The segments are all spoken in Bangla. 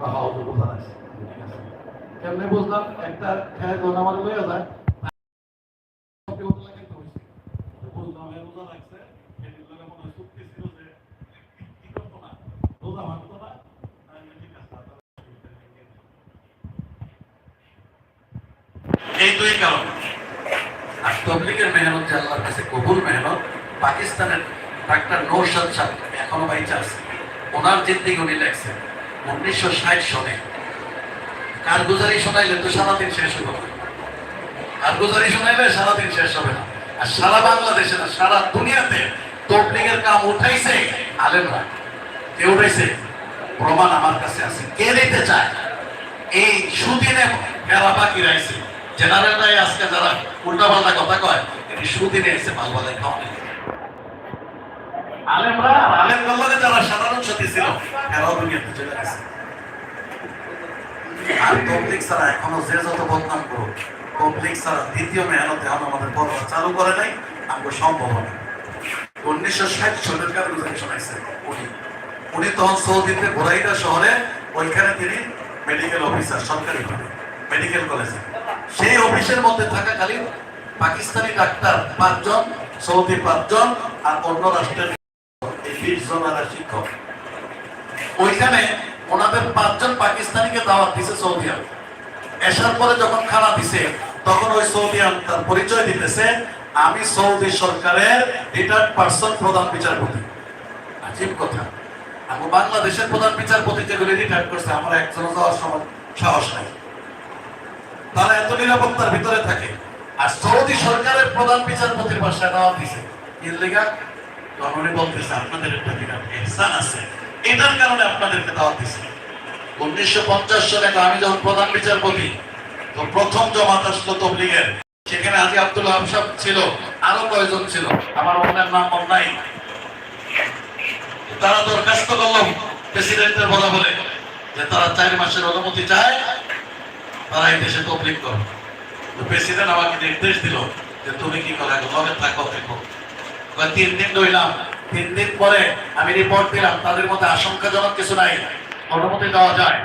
বা হাউজে বোঝা কেমনে বুঝলাম? একটা খেয়ে যখন আমার লইয়া যায়। মেহনত যে আল্লাহর কবুল মেহনত, পাকিস্তানের ডাক্তার নৌশাদ সাহেব এখনও বাইচা আছে। ওনার জিন্দিগি উনি লেখছেন উনিশশো ষাট সনে কারগুজারি শোনাইলে তো সারাদিন শেষ না। কারগুজারি শোনাইলে সারাদিন শেষ হবে না। আর সারা বাংলাদেশে না, সারা দুনিয়াতে তবলিগের কাম উঠাইছে আলেমরা। কে উঠাইছে? প্রমাণ আমার কাছে আছে। কে দিতে চায়? এই সুদিনে ফেরা বাকি আজকে যারা উল্টাপাল্টা কথা কয় এটি সুদিনে এসে মাল বাজায় খাওয়া চলে করে নাই সম্ভব উনিশশো ষাট কারণে শোনাইছে, উনি। উনি তখন সৌদিতে শহরে, ওইখানে তিনি মেডিকেল অফিসার সরকারি মেডিকেল কলেজে সেই অফিসের মধ্যে থাকাকালীন পাকিস্তানি ডাক্তার পাঁচজন, সৌদি পাঁচজন আর অন্য রাষ্ট্রের বিশ শিক্ষক। ওইখানে ওনাদের পাঁচজন পাকিস্তানিকে দাওয়াত দিছে সৌদি আরব। এসার পরে যখন খানা দিছে, তখন ওই সৌদি আরব তার পরিচয় দিতেছে, আমি সৌদি সরকারের পার্সন প্রধান বিচারপতি। আজীব কথা। আমি বাংলাদেশের প্রধান বিচারপতি যেগুলি রিটায়ার করছে, আমার একজন যাওয়ার সময় সাহস নাই। তারা এত নিরাপত্তার ভিতরে থাকে। আর সৌদি সরকারের প্রধান বিচারপতির বাসায় দাওয়াত দিছে। তখন বলতেছে, আপনাদের একটা বিরাট এহসান আছে। এটার কারণে আপনাদেরকে দাওয়াত দিছে। উনিশশো পঞ্চাশ সালে আমি যখন প্রধান বিচারপতি, তো প্রথম জমাত আসলো তবলিগের। সেখানে আজি আব্দুল হামসাব ছিল, আরও কয়েকজন ছিল। আমার অন্যের নাম মন নাই তারা দরখাস্ত করলাম প্রেসিডেন্টের বলা বলে যে তারা চার মাসের অনুমতি চায়, তারা এই দেশে তবলিগ করো। প্রেসিডেন্ট আমাকে নির্দেশ দিল যে, তুমি কি করে লগে থাকো কয় তিন দিন রইলাম তিন দিন পরে আমি রিপোর্ট দিলাম, তাদের মধ্যে আশঙ্কাজনক কিছু নাই, অনুমতি দেওয়া যায়।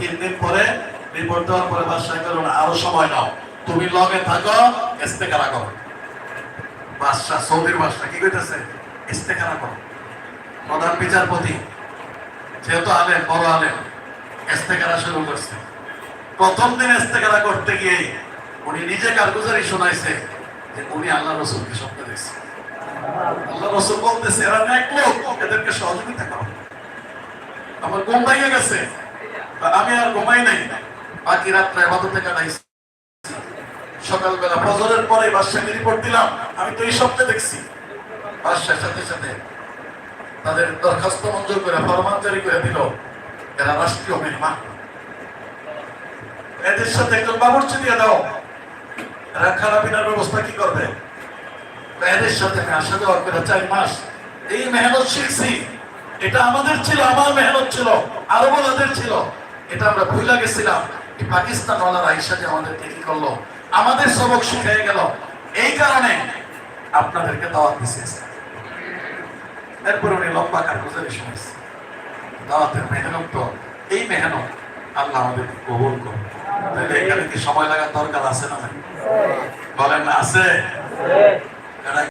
তিন দিন পরে রিপোর্ট দেওয়ার পরে বাদশাহ করো না, আরও সময় নাও, তুমি লগে থাকো ইস্তেকারা করো। বাদশাহ, সৌদির বাদশাহ, কি কইতেছে? ইস্তেকারা করো। প্রধান বিচারপতি, যেহেতু আলেম, বড় আলেম ইস্তেকারা শুরু করছে। প্রথম দিন ইস্তেকারা করতে গিয়ে উনি নিজে কারগুজারি শোনাইছে যে উনি আল্লাহ রসুলকে স্বপ্ন দেখছে। আল্লাহ রসুল বলতেছে, এরা এক লোক, এদেরকে সহযোগিতা করো। আমার ঘুম ভেঙে গেছে। আমি আর ঘুমাই নাই। বাকি রাত্রে আবাদতে কাটাইছি সকালবেলা ফজরের পরে বাদশাহকে রিপোর্ট দিলাম। আমি তো এই স্বপ্নে দেখছি। বাদশাহের সাথে সাথে তাদের দরখাস্ত মঞ্জুর করে ফরমান জারি করে দিল, এরা রাষ্ট্রীয় মেহমান। এদের সাথে একজন বাবুর্চি দিয়ে দাও। এরা খানা পিনার ব্যবস্থা কি করবে? এদের সাথে আসা যাওয়া করে চার মাস এই মেহনত শিখছি। এটা আমাদের ছিল, আমার মেহনত ছিল, আরও বলাদের ছিল। এটা আমরা ভুলে গেছিলাম পাকিস্তান ওয়ালারা আইসা যে কি করল। আমাদের সবক শিখিয়ে গেল। এই কারণে আপনাদেরকে দাওয়াত দিছে। এরপর উনি লম্বা কারগুজারি শুনেছে। দাওয়াতের মেহনত তো এই মেহনত আল্লাহ আমাদেরকে কবুল করুন তাহলে এখানে কি সময় লাগার দরকার আছে না? বলেন আছে